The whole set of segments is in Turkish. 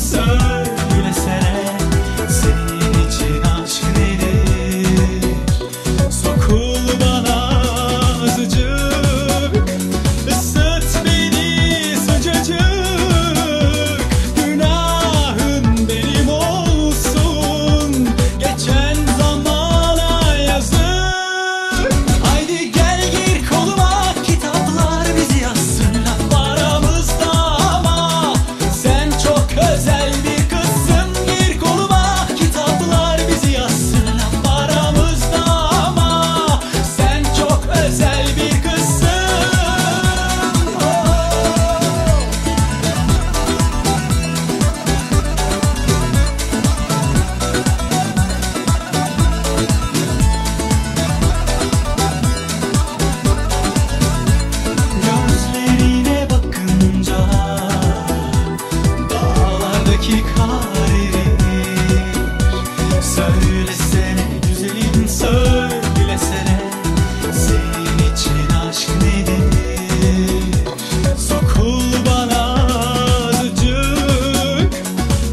sun. Söylesene güzelim söylesene. Senin için aşk nedir? Sokul bana azıcık.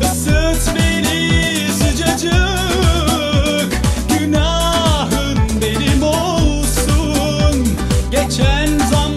Isıt beni sıcacık. Günahın benim olsun. Geçen zaman